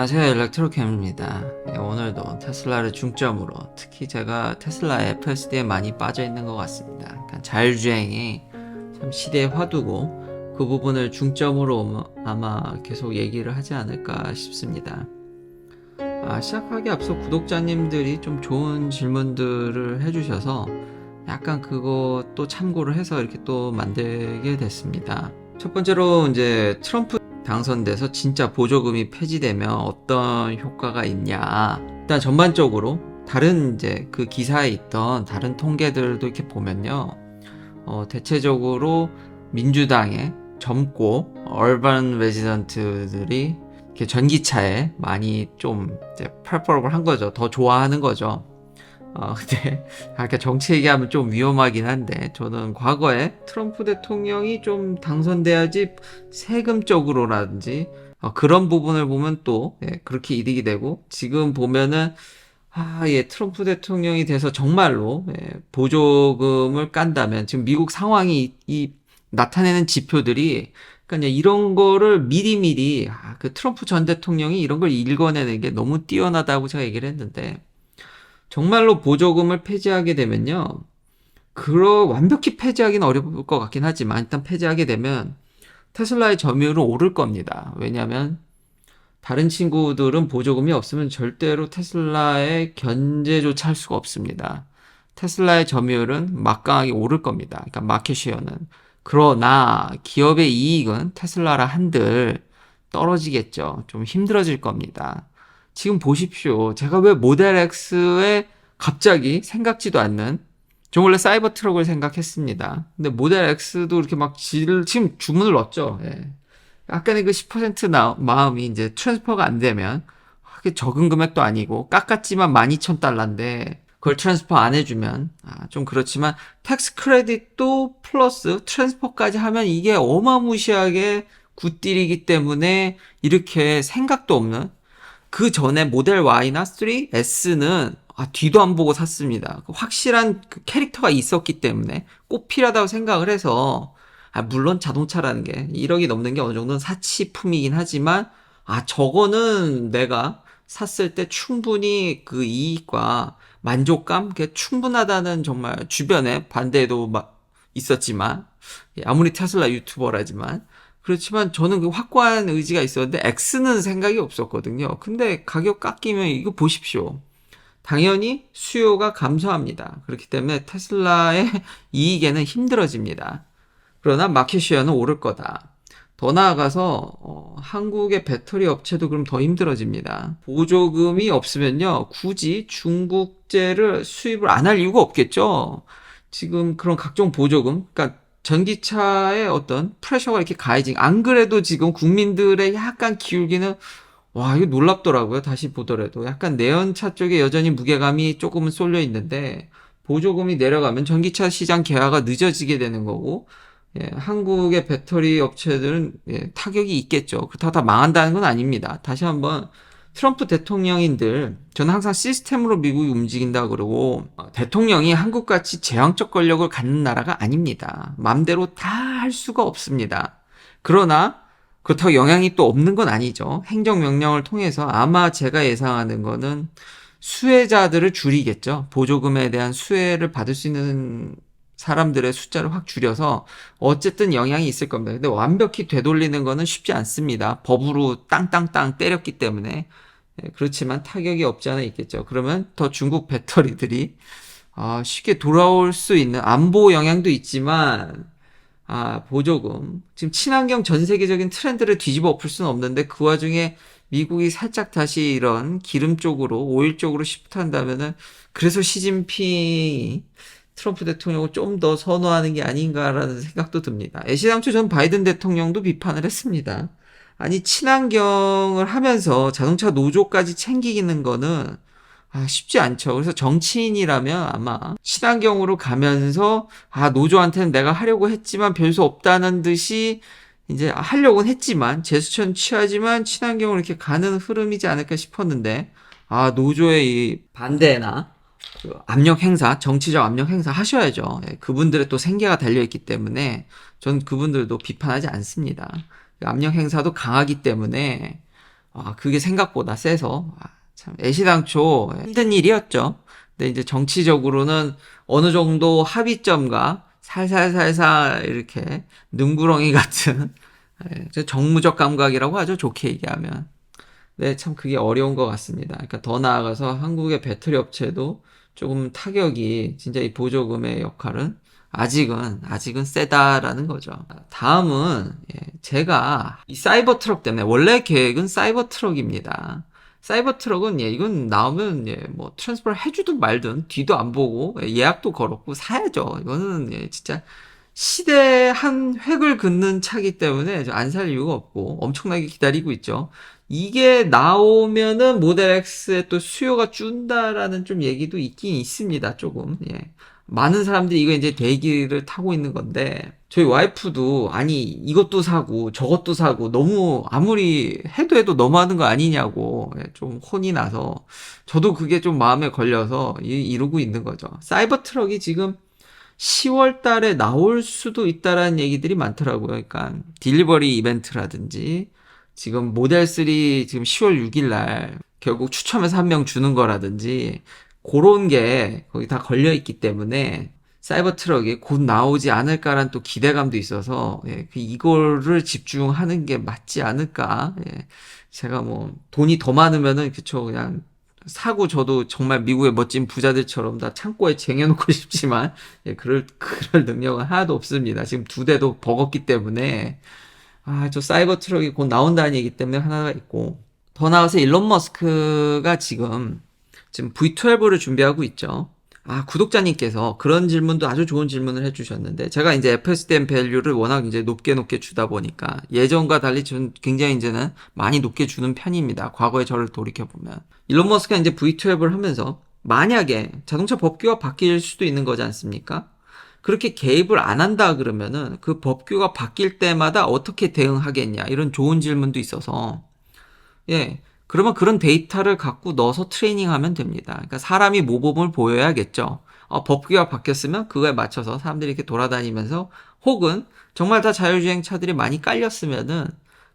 안녕하세요 일렉트로캠입니다. 예, 오늘도 테슬라를 중점으로 특히 제가 테슬라 FSD에 많이 빠져 있는 것 같습니다. 그러니까 자율주행이 참 시대의 화두고 그 부분을 중점으로 아마 계속 얘기를 하지 않을까 싶습니다. 아, 시작하기 앞서 구독자님들이 좀 좋은 질문들을 해주셔서 약간 또 참고를 해서 이렇게 또 만들게 됐습니다. 첫 번째로 이제 트럼프 당선돼서 진짜 보조금이 폐지되면 어떤 효과가 있냐. 일단 전반적으로 다른 이제 그 기사에 있던 다른 통계들도 이렇게 보면요. 어, 대체적으로 민주당의 젊고 얼반 레지던트들이 이렇게 전기차에 많이 좀 이제 펄펄을 한 거죠. 더 좋아하는 거죠. 어, 근데, 아까 정치 얘기하면 좀 위험하긴 한데, 저는 과거에 트럼프 대통령이 좀 당선돼야지 세금적으로라든지, 어, 그런 부분을 보면 또, 예, 그렇게 이득이 되고, 지금 보면은, 아, 예, 트럼프 대통령이 돼서 정말로, 예, 보조금을 깐다면, 지금 미국 상황이 이, 이 나타내는 지표들이, 그러니까 이런 거를 미리미리, 아, 그 트럼프 전 대통령이 이런 걸 읽어내는 게 너무 뛰어나다고 제가 얘기를 했는데, 정말로 보조금을 폐지하게 되면요. 그러 완벽히 폐지하기는 어려울 것 같긴 하지만 일단 폐지하게 되면 테슬라의 점유율은 오를 겁니다. 왜냐하면 다른 친구들은 보조금이 없으면 절대로 테슬라의 견제조차 할 수가 없습니다. 테슬라의 점유율은 막강하게 오를 겁니다. 그러니까 마켓시어는. 그러나 기업의 이익은 테슬라라 한들 떨어지겠죠. 좀 힘들어질 겁니다. 지금 보십시오. 제가 왜 모델 X에 갑자기 생각지도 않는 저 원래 사이버 트럭을 생각했습니다. 근데 모델 X도 이렇게 막 질, 지금 주문을 넣었죠. 예. 약간의 그 10% 나, 마음이 이제 트랜스퍼가 안 되면 그게 적은 금액도 아니고 깎았지만 12,000달러인데 그걸 트랜스퍼 안 해주면 아, 좀 그렇지만 텍스 크레딧도 플러스 트랜스퍼까지 하면 이게 어마무시하게 굿딜이기 때문에 이렇게 생각도 없는 그 전에 모델 Y나 3, S는 아, 뒤도 안 보고 샀습니다. 그 확실한 그 캐릭터가 있었기 때문에 꼭 필요하다고 생각을 해서 아, 물론 자동차라는 게 1억이 넘는 게 어느 정도는 사치품이긴 하지만 아 저거는 내가 샀을 때 충분히 그 이익과 만족감 그게 충분하다는 정말 주변에 반대도 막 있었지만 예, 아무리 테슬라 유튜버라지만 그렇지만 저는 그 확고한 의지가 있었는데 X는 생각이 없었거든요. 근데 가격 깎이면 이거 보십시오. 당연히 수요가 감소합니다. 그렇기 때문에 테슬라의 이익에는 힘들어집니다. 그러나 마켓시어는 오를 거다. 더 나아가서 어, 한국의 배터리 업체도 그럼 더 힘들어집니다. 보조금이 없으면요, 굳이 중국제를 수입을 안 할 이유가 없겠죠. 지금 그런 각종 보조금, 그러니까 전기차에 어떤 프레셔가 이렇게 가해진, 안 그래도 지금 국민들의 약간 기울기는, 와, 이거 놀랍더라고요. 다시 보더라도. 약간 내연차 쪽에 여전히 무게감이 조금은 쏠려 있는데, 보조금이 내려가면 전기차 시장 개화가 늦어지게 되는 거고, 예, 한국의 배터리 업체들은 예, 타격이 있겠죠. 그렇다고 다 망한다는 건 아닙니다. 다시 한번 트럼프 대통령인들 저는 항상 시스템으로 미국이 움직인다 그러고 어, 대통령이 한국같이 제왕적 권력을 갖는 나라가 아닙니다. 마음대로 다 할 수가 없습니다. 그러나 그렇다고 영향이 또 없는 건 아니죠. 행정명령을 통해서 아마 제가 예상하는 거는 수혜자들을 줄이겠죠. 보조금에 대한 수혜를 받을 수 있는 사람들의 숫자를 확 줄여서 어쨌든 영향이 있을 겁니다. 근데 완벽히 되돌리는 거는 쉽지 않습니다. 법으로 땅땅땅 때렸기 때문에. 예, 그렇지만 타격이 없지 않아 있겠죠. 그러면 더 중국 배터리들이 아, 쉽게 돌아올 수 있는 안보 영향도 있지만 아, 보조금. 지금 친환경 전 세계적인 트렌드를 뒤집어 엎을 수는 없는데 그 와중에 미국이 살짝 다시 이런 기름 쪽으로 오일 쪽으로 시프트 한다면은 그래서 시진핑이 트럼프 대통령을 좀 더 선호하는 게 아닌가라는 생각도 듭니다. 애시당초 전 바이든 대통령도 비판을 했습니다. 아니 친환경을 하면서 자동차 노조까지 챙기는 거는 아, 쉽지 않죠. 그래서 정치인이라면 아마 친환경으로 가면서 아 노조한테는 내가 하려고 했지만 별 수 없다는 듯이 이제 하려고는 했지만 제스처는 취하지만 친환경으로 이렇게 가는 흐름이지 않을까 싶었는데 아 노조의 이 반대나 그 압력 행사, 정치적 압력 행사 하셔야죠. 예, 그분들의 또 생계가 달려 있기 때문에 전 그분들도 비판하지 않습니다. 그 압력 행사도 강하기 때문에 아, 그게 생각보다 세서 아, 참 애시당초 힘든 일이었죠. 근데 이제 정치적으로는 어느 정도 합의점과 살살살살 이렇게 능구렁이 같은 예, 정무적 감각이라고 하죠. 좋게 얘기하면. 네, 참 그게 어려운 것 같습니다. 그러니까 더 나아가서 한국의 배터리 업체도 조금 타격이 진짜 이 보조금의 역할은 아직은 아직은 세다라는 거죠. 다음은 예, 제가 이 사이버 트럭 때문에 원래 계획은 사이버 트럭입니다. 사이버 트럭은 예 이건 나오면 예 뭐 트랜스퍼 해주든 말든 뒤도 안 보고 예, 예약도 걸었고 사야죠. 이거는 예 진짜 시대 한 획을 긋는 차기 때문에 안 살 이유가 없고 엄청나게 기다리고 있죠. 이게 나오면은 모델 X의 또 수요가 준다라는 좀 얘기도 있긴 있습니다. 조금. 예. 많은 사람들이 이거 이제 대기를 타고 있는 건데 저희 와이프도 아니 이것도 사고 저것도 사고 너무 아무리 해도 해도 너무하는 거 아니냐고 예, 좀 혼이 나서 저도 그게 좀 마음에 걸려서 이- 이러고 있는 거죠. 사이버 트럭이 지금 10월 달에 나올 수도 있다라는 얘기들이 많더라고요. 그러니까 딜리버리 이벤트라든지 지금 모델 3 지금 10월 6일 날 결국 추첨해서 한 명 주는 거라든지 그런 게 거기 다 걸려 있기 때문에 사이버 트럭이 곧 나오지 않을까라는 또 기대감도 있어서 예, 그 이거를 집중하는 게 맞지 않을까. 예, 제가 뭐 돈이 더 많으면은 그쵸 그냥 사고 저도 정말 미국의 멋진 부자들처럼 다 창고에 쟁여놓고 싶지만 예, 그럴 그럴 능력은 하나도 없습니다. 지금 두 대도 버겁기 때문에 아, 저 사이버 트럭이 곧 나온다는 얘기 때문에 하나가 있고 더 나아가서 일론 머스크가 지금 지금 V12를 준비하고 있죠. 아, 구독자님께서 그런 질문도 아주 좋은 질문을 해주셨는데, 제가 이제 FSDM 밸류를 워낙 이제 높게 높게 주다 보니까, 예전과 달리 좀 굉장히 이제는 많이 높게 주는 편입니다. 과거에 저를 돌이켜보면. 일론 머스크가 이제 V12를 하면서, 만약에 자동차 법규가 바뀔 수도 있는 거지 않습니까? 그렇게 개입을 안 한다 그러면은 그 법규가 바뀔 때마다 어떻게 대응하겠냐, 이런 좋은 질문도 있어서, 예. 그러면 그런 데이터를 갖고 넣어서 트레이닝하면 됩니다. 그러니까 사람이 모범을 보여야겠죠. 어, 법규가 바뀌었으면 그거에 맞춰서 사람들이 이렇게 돌아다니면서 혹은 정말 다 자율주행 차들이 많이 깔렸으면은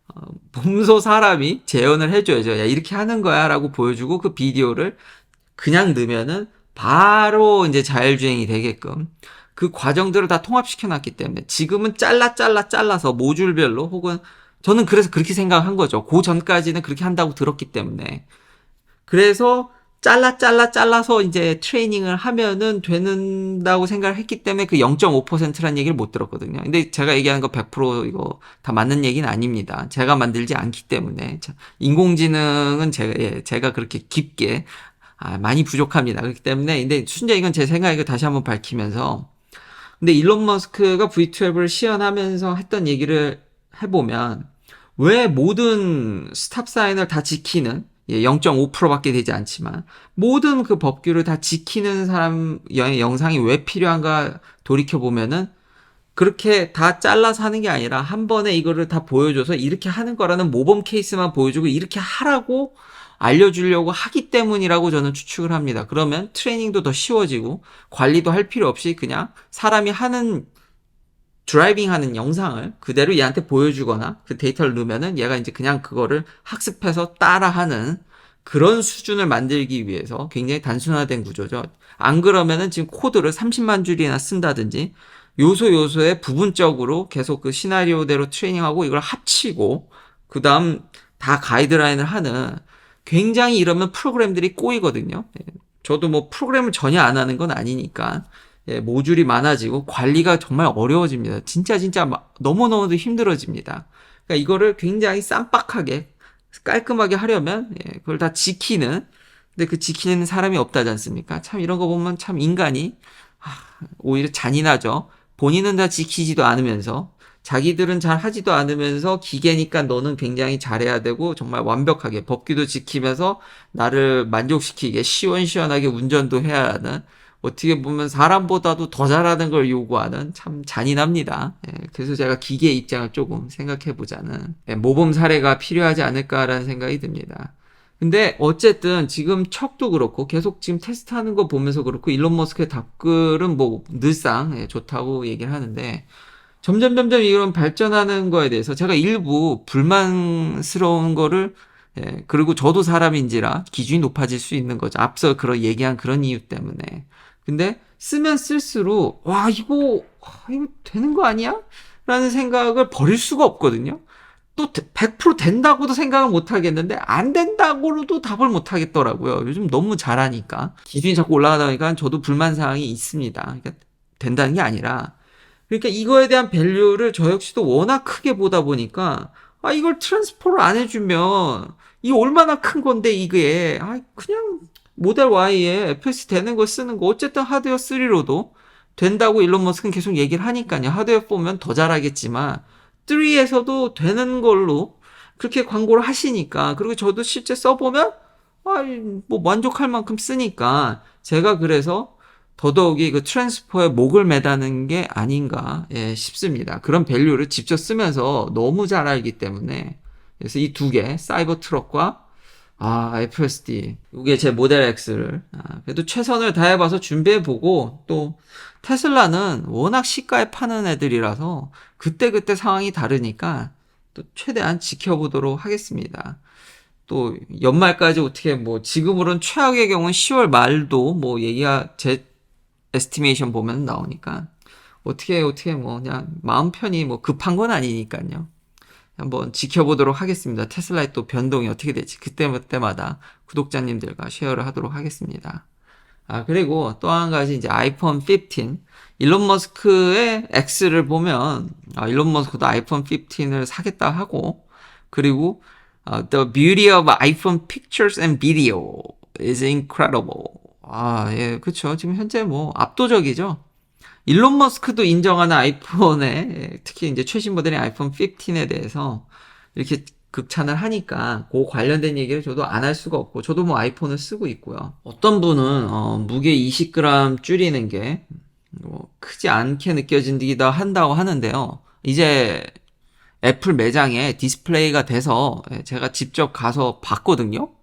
어, 몸소 사람이 재현을 해줘야죠. 야, 이렇게 하는 거야 라고 보여주고 그 비디오를 그냥 넣으면은 바로 이제 자율주행이 되게끔 그 과정들을 다 통합시켜 놨기 때문에 지금은 잘라 잘라 잘라서 모듈별로 혹은 저는 그래서 그렇게 생각한 거죠. 그 전까지는 그렇게 한다고 들었기 때문에. 그래서 잘라 잘라 잘라서 이제 트레이닝을 하면은 되는다고 생각을 했기 때문에 그 0.5%라는 얘기를 못 들었거든요. 근데 제가 얘기하는 거 100% 이거 다 맞는 얘기는 아닙니다. 제가 만들지 않기 때문에. 자, 인공지능은 제가, 예, 제가 그렇게 깊게, 아, 많이 부족합니다. 그렇기 때문에. 근데 순전 이건 제 생각이고 다시 한번 밝히면서. 근데 일론 머스크가 V12를 시연하면서 했던 얘기를 해보면, 왜 모든 스탑 사인을 다 지키는 예, 0.5%밖에 되지 않지만 모든 그 법규를 다 지키는 사람 의 영상이 왜 필요한가 돌이켜 보면은 그렇게 다 잘라서 하는 게 아니라 한 번에 이거를 다 보여줘서 이렇게 하는 거라는 모범 케이스만 보여주고 이렇게 하라고 알려주려고 하기 때문이라고 저는 추측을 합니다. 그러면 트레이닝도 더 쉬워지고 관리도 할 필요 없이 그냥 사람이 하는 드라이빙 하는 영상을 그대로 얘한테 보여주거나 그 데이터를 넣으면은 얘가 이제 그냥 그거를 학습해서 따라하는 그런 수준을 만들기 위해서 굉장히 단순화된 구조죠. 안 그러면은 지금 코드를 30만 줄이나 쓴다든지 요소 요소에 부분적으로 계속 그 시나리오대로 트레이닝하고 이걸 합치고 그 다음 다 가이드라인을 하는 굉장히 이러면 프로그램들이 꼬이거든요. 예. 저도 뭐 프로그램을 전혀 안 하는 건 아니니까 예, 모듈이 많아지고 관리가 정말 어려워집니다. 진짜 진짜 너무너무도 힘들어집니다. 그러니까 이거를 굉장히 쌈박하게 깔끔하게 하려면 예, 그걸 다 지키는 근데 그 지키는 사람이 없다지 않습니까? 참 이런 거 보면 참 인간이 아, 오히려 잔인하죠. 본인은 다 지키지도 않으면서 자기들은 잘 하지도 않으면서 기계니까 너는 굉장히 잘해야 되고 정말 완벽하게 법규도 지키면서 나를 만족시키게 시원시원하게 운전도 해야 하는 어떻게 보면 사람보다도 더 잘하는 걸 요구하는 참 잔인합니다. 예, 그래서 제가 기계 입장을 조금 생각해 보자는 예, 모범 사례가 필요하지 않을까라는 생각이 듭니다. 근데 어쨌든 지금 척도 그렇고 계속 지금 테스트하는 거 보면서 그렇고 일론 머스크의 답글은 뭐 늘상 예, 좋다고 얘기를 하는데 점점 점점 이런 발전하는 거에 대해서 제가 일부 불만스러운 거를 예, 그리고 저도 사람인지라 기준이 높아질 수 있는 거죠. 앞서 그런 얘기한 그런 이유 때문에. 근데 쓰면 쓸수록 와 이거 와, 이거 되는 거 아니야? 라는 생각을 버릴 수가 없거든요. 또 100% 된다고도 생각을 못 하겠는데 안 된다고도 답을 못 하겠더라고요. 요즘 너무 잘하니까 기준이 자꾸 올라가다 보니까 저도 불만 사항이 있습니다. 그러니까 된다는 게 아니라 그러니까 이거에 대한 밸류를 저 역시도 워낙 크게 보다 보니까 아 이걸 트랜스포를 안 해주면 이 얼마나 큰 건데 이게. 아 그냥 모델 Y에 FS 되는 거 쓰는 거. 어쨌든 하드웨어 3로도 된다고 일론 머스크는 계속 얘기를 하니까요. 하드웨어 4면 더 잘하겠지만 3에서도 되는 걸로 그렇게 광고를 하시니까. 그리고 저도 실제 써보면 아 뭐 만족할 만큼 쓰니까 제가 그래서 더더욱이 그 트랜스퍼에 목을 매다는 게 아닌가 예, 싶습니다. 그런 밸류를 직접 쓰면서 너무 잘 알기 때문에 그래서 이 두 개 사이버 트럭과 아 FSD 이게 제 모델 X를 아, 그래도 최선을 다해봐서 준비해보고 또 테슬라는 워낙 시가에 파는 애들이라서 그때그때 상황이 다르니까 또 최대한 지켜보도록 하겠습니다. 또 연말까지 어떻게 뭐 지금으로는 최악의 경우는 10월 말도 뭐 얘기가 제 에스티메이션 보면 나오니까 어떻게 어떻게 뭐 그냥 마음 편히 뭐 급한 건 아니니까요. 한번 지켜보도록 하겠습니다. 테슬라의 또 변동이 어떻게 될지 그때마다 구독자님들과 쉐어를 하도록 하겠습니다. 아, 그리고 또 한 가지 이제 아이폰 15. 일론 머스크의 X를 보면, 아, 일론 머스크도 아이폰 15을 사겠다 하고, 그리고, 아, The beauty of iPhone pictures and video is incredible. 아, 예, 그쵸. 지금 현재 뭐 압도적이죠. 일론 머스크도 인정하는 아이폰에, 예, 특히 이제 최신 모델의 아이폰 15에 대해서 이렇게 극찬을 하니까 그 관련된 얘기를 저도 안 할 수가 없고 저도 뭐 아이폰을 쓰고 있고요. 어떤 분은 어, 무게 20g 줄이는 게 뭐, 크지 않게 느껴진다고 한다고 하는데요. 이제 애플 매장에 디스플레이가 돼서 예, 제가 직접 가서 봤거든요.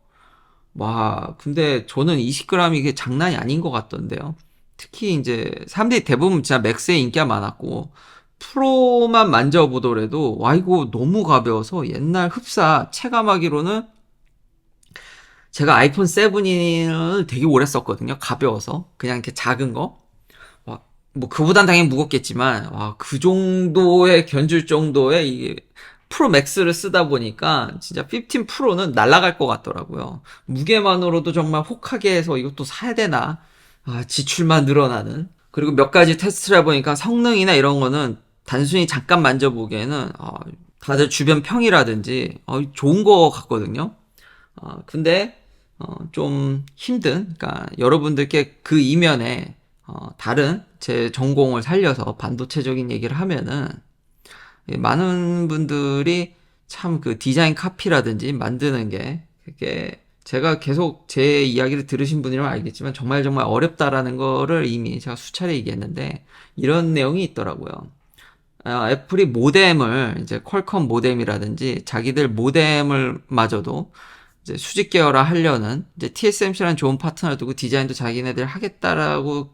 와, 근데 저는 20g이 이게 장난이 아닌 것 같던데요. 특히 이제 사람들이 대부분 진짜 맥스에 인기가 많았고 프로만 만져보더라도 와 이거 너무 가벼워서 옛날 흡사 체감하기로는 제가 아이폰 7을 되게 오래 썼거든요. 가벼워서 그냥 이렇게 작은 거. 와, 뭐 그보단 당연히 무겁겠지만 와, 그 정도의 견줄 정도의 이게 프로 맥스를 쓰다 보니까 진짜 15 프로는 날아갈 것 같더라고요. 무게만으로도 정말 혹하게 해서 이것도 사야 되나? 아, 지출만 늘어나는. 그리고 몇 가지 테스트를 해보니까 성능이나 이런 거는 단순히 잠깐 만져보기에는 어, 다들 주변 평이라든지 어, 좋은 거 같거든요. 어, 근데 어, 좀 힘든, 그러니까 여러분들께 그 이면에 어, 다른 제 전공을 살려서 반도체적인 얘기를 하면은 예, 많은 분들이 참 그 디자인 카피라든지 만드는 게 그게 제가 계속 제 이야기를 들으신 분이라면 알겠지만 정말 정말 어렵다라는 거를 이미 제가 수차례 얘기했는데 이런 내용이 있더라고요. 아, 애플이 모뎀을 이제 퀄컴 모뎀이라든지 자기들 모뎀을 마저도 이제 수직 계열화 하려는 이제 TSMC라는 좋은 파트너를 두고 디자인도 자기네들 하겠다라고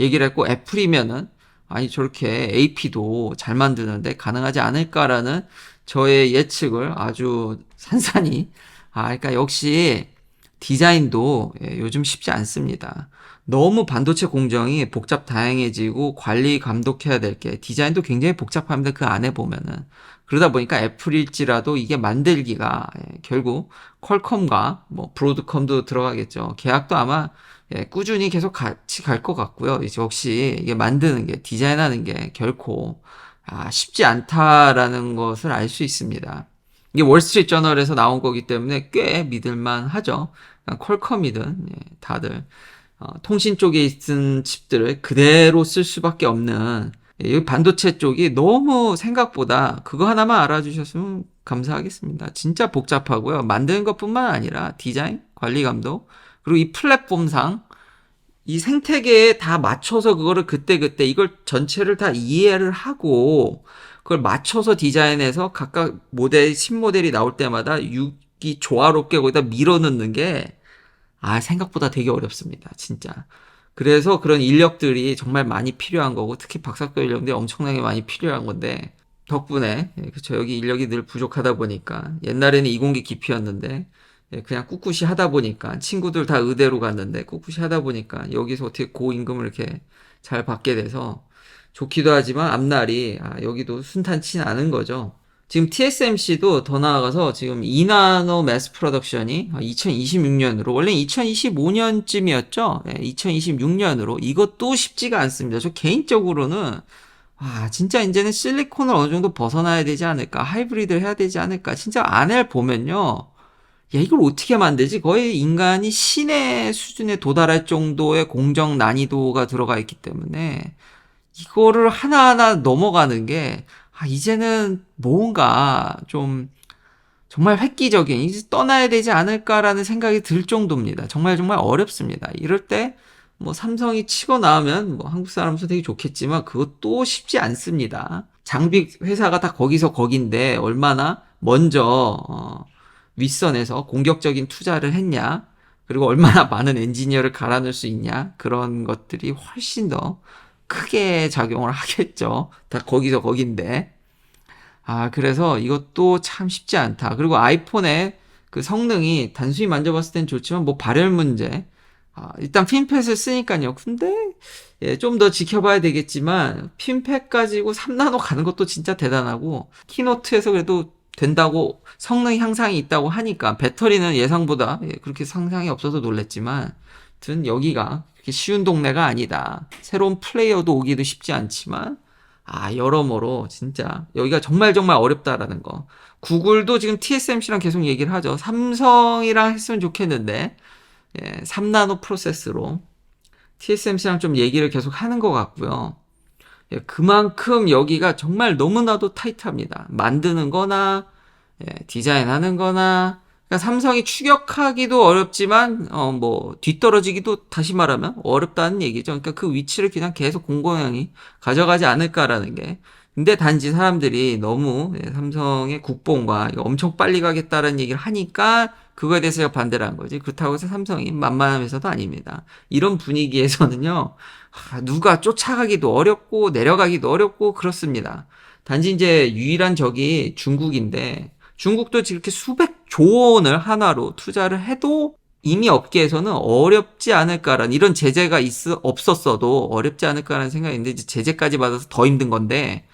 얘기를 했고 애플이면은 아니 저렇게 AP도 잘 만드는데 가능하지 않을까라는 저의 예측을 아주 산산히 아 그러니까 역시 디자인도 예, 요즘 쉽지 않습니다. 너무 반도체 공정이 복잡 다양해지고 관리 감독해야 될 게 디자인도 굉장히 복잡합니다. 그 안에 보면은 그러다 보니까 애플일지라도 이게 만들기가 예, 결국 퀄컴과 뭐 브로드컴도 들어가겠죠. 계약도 아마 예, 꾸준히 계속 같이 갈 것 같고요. 이제 역시 이게 만드는 게 디자인하는 게 결코 아, 쉽지 않다라는 것을 알 수 있습니다. 이게 월스트리트 저널에서 나온 거기 때문에 꽤 믿을만 하죠. 퀄컴이든 예, 다들 어, 통신 쪽에 있는 칩들을 그대로 쓸 수밖에 없는 예, 이 반도체 쪽이 너무 생각보다 그거 하나만 알아주셨으면 감사하겠습니다. 진짜 복잡하고요. 만드는 것뿐만 아니라 디자인, 관리 감독, 그리고 이 플랫폼상 이 생태계에 다 맞춰서 그거를 그때그때 이걸 전체를 다 이해를 하고 그걸 맞춰서 디자인해서 각각 모델, 신모델이 나올 때마다 육이 조화롭게 거기다 밀어 넣는 게 아, 생각보다 되게 어렵습니다. 진짜. 그래서 그런 인력들이 정말 많이 필요한 거고, 특히 박사과 인력들이 엄청나게 많이 필요한 건데, 덕분에 예, 그쵸 여기 인력이 늘 부족하다 보니까 옛날에는 이공계 기피였는데 예, 그냥 꿋꿋이 하다 보니까 친구들 다 의대로 갔는데 꿋꿋이 하다 보니까 여기서 어떻게 고임금을 이렇게 잘 받게 돼서 좋기도 하지만 앞날이 아, 여기도 순탄치 않은 거죠. 지금 TSMC도 더 나아가서 지금 2나노 매스 프로덕션이 2026년으로 원래 2025년쯤이었죠. 2026년으로 이것도 쉽지가 않습니다. 저 개인적으로는 와 진짜 이제는 실리콘을 어느 정도 벗어나야 되지 않을까 하이브리드 해야 되지 않을까 진짜 안을 보면요. 야 이걸 어떻게 만들지? 거의 인간이 신의 수준에 도달할 정도의 공정 난이도가 들어가 있기 때문에 이거를 하나하나 넘어가는 게 아, 이제는 뭔가 좀 정말 획기적인 이제 떠나야 되지 않을까라는 생각이 들 정도입니다. 정말 정말 어렵습니다. 이럴 때 뭐 삼성이 치고 나오면 뭐 한국 사람으로서 되게 좋겠지만 그것도 쉽지 않습니다. 장비 회사가 다 거기서 거긴데 얼마나 먼저 어, 윗선에서 공격적인 투자를 했냐 그리고 얼마나 많은 엔지니어를 갈아넣을 수 있냐 그런 것들이 훨씬 더 크게 작용을 하겠죠. 다 거기서 거긴데. 아, 그래서 이것도 참 쉽지 않다. 그리고 아이폰의 그 성능이 단순히 만져봤을 땐 좋지만 뭐 발열 문제. 아, 일단 핀팻을 쓰니까요. 근데 예, 좀 더 지켜봐야 되겠지만 핀팻 가지고 3나노 가는 것도 진짜 대단하고 키노트에서 그래도 된다고 성능 향상이 있다고 하니까 배터리는 예상보다 예, 그렇게 상상이 없어서 놀랬지만 든 여기가 그렇게 쉬운 동네가 아니다. 새로운 플레이어도 오기도 쉽지 않지만 아 여러모로 진짜 여기가 정말 정말 어렵다라는 거. 구글도 지금 TSMC랑 계속 얘기를 하죠. 삼성이랑 했으면 좋겠는데 예, 3나노 프로세스로 TSMC랑 좀 얘기를 계속 하는 것 같고요. 예, 그만큼 여기가 정말 너무나도 타이트합니다. 만드는 거나 예, 디자인하는 거나 그러니까 삼성이 추격하기도 어렵지만 어 뭐 뒤떨어지기도 다시 말하면 어렵다는 얘기죠. 그러니까 그 위치를 그냥 계속 공공연히 가져가지 않을까라는 게. 근데 단지 사람들이 너무 예, 삼성의 국뽕과 엄청 빨리 가겠다라는 얘기를 하니까 그거에 대해서 반대를 한 거지. 그렇다고 해서 삼성이 만만한 회사도 아닙니다. 이런 분위기에서는요, 아, 누가 쫓아가기도 어렵고 내려가기도 어렵고 그렇습니다. 단지 이제 유일한 적이 중국인데 중국도 이렇게 수백 조 원을 하나로 투자를 해도 이미 업계에서는 어렵지 않을까라는 이런 제재가 있, 없었어도 어렵지 않을까라는 생각이 있는데 이제 제재까지 받아서 더 힘든 건데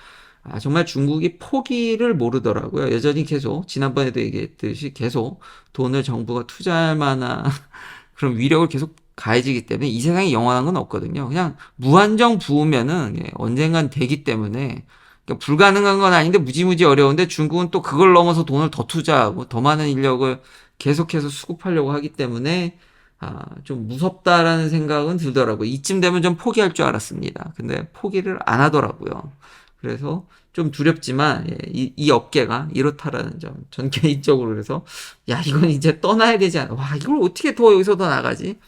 아, 정말 중국이 포기를 모르더라고요. 여전히 계속 지난번에도 얘기했듯이 계속 돈을 정부가 투자할 만한 그런 위력을 계속 가해지기 때문에 이 세상에 영원한 건 없거든요. 그냥 무한정 부으면은 예, 언젠간 되기 때문에 그러니까 불가능한 건 아닌데 무지무지 어려운데 중국은 또 그걸 넘어서 돈을 더 투자하고 더 많은 인력을 계속해서 수급하려고 하기 때문에 아, 좀 무섭다라는 생각은 들더라고요. 이쯤 되면 좀 포기할 줄 알았습니다. 근데 포기를 안 하더라고요. 그래서 좀 두렵지만 예, 이, 이 업계가 이렇다라는 점. 전 개인적으로 그래서 야 이건 이제 떠나야 되지 않아. 와 이걸 어떻게 더 여기서 더 나가지?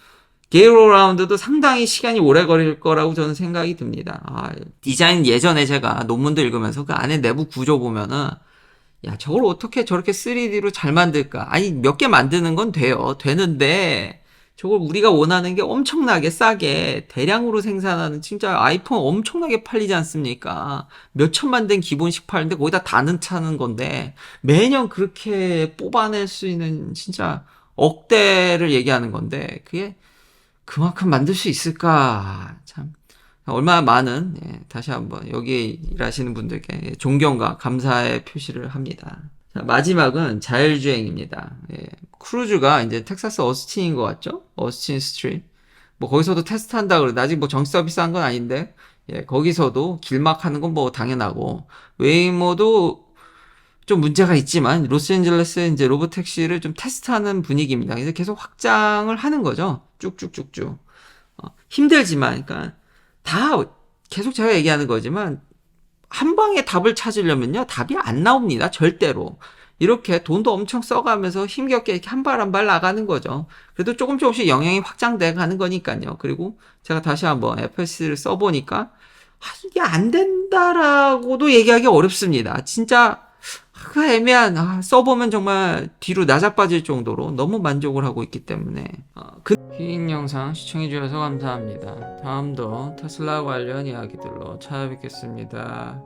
게이로 라운드도 상당히 시간이 오래 걸릴 거라고 저는 생각이 듭니다. 아, 디자인 예전에 제가 논문도 읽으면서 그 안에 내부 구조 보면은 야 저걸 어떻게 저렇게 3D로 잘 만들까? 아니 몇 개 만드는 건 돼요. 되는데 저걸 우리가 원하는 게 엄청나게 싸게 대량으로 생산하는 진짜 아이폰 엄청나게 팔리지 않습니까? 몇 천만 된 기본식 팔는데 거기다 다는 차는 건데 매년 그렇게 뽑아낼 수 있는 진짜 억대를 얘기하는 건데 그게 그만큼 만들 수 있을까? 참. 얼마나 많은, 예, 다시 한번 여기 일하시는 분들께 예, 존경과 감사의 표시를 합니다. 자, 마지막은 자율주행입니다. 예, 크루즈가 이제 텍사스 어스틴인 것 같죠? 어스틴 스트리트. 뭐 거기서도 테스트 한다 그러는데 아직 뭐 정식 서비스 한 건 아닌데, 예, 거기서도 길막 하는 건 뭐 당연하고, 웨이모도 좀 문제가 있지만 로스앤젤레스 이제 로봇 택시를 좀 테스트하는 분위기입니다. 그래서 계속 확장을 하는 거죠. 쭉쭉쭉쭉. 어, 힘들지만, 그러니까 다 계속 제가 얘기하는 거지만 한 방에 답을 찾으려면요 답이 안 나옵니다. 절대로. 이렇게 돈도 엄청 써가면서 힘겹게 이렇게 한 발 한 발 나가는 거죠. 그래도 조금 조금씩 영향이 확장돼 가는 거니까요. 그리고 제가 다시 한번 FS를 써보니까 아, 이게 안 된다라고도 얘기하기 어렵습니다. 진짜 그 애매한 아, 써보면 정말 뒤로 나자빠질 정도로 너무 만족을 하고 있기 때문에 어, 그... 긴 영상 시청해주셔서 감사합니다. 다음도 테슬라 관련 이야기들로 찾아뵙겠습니다.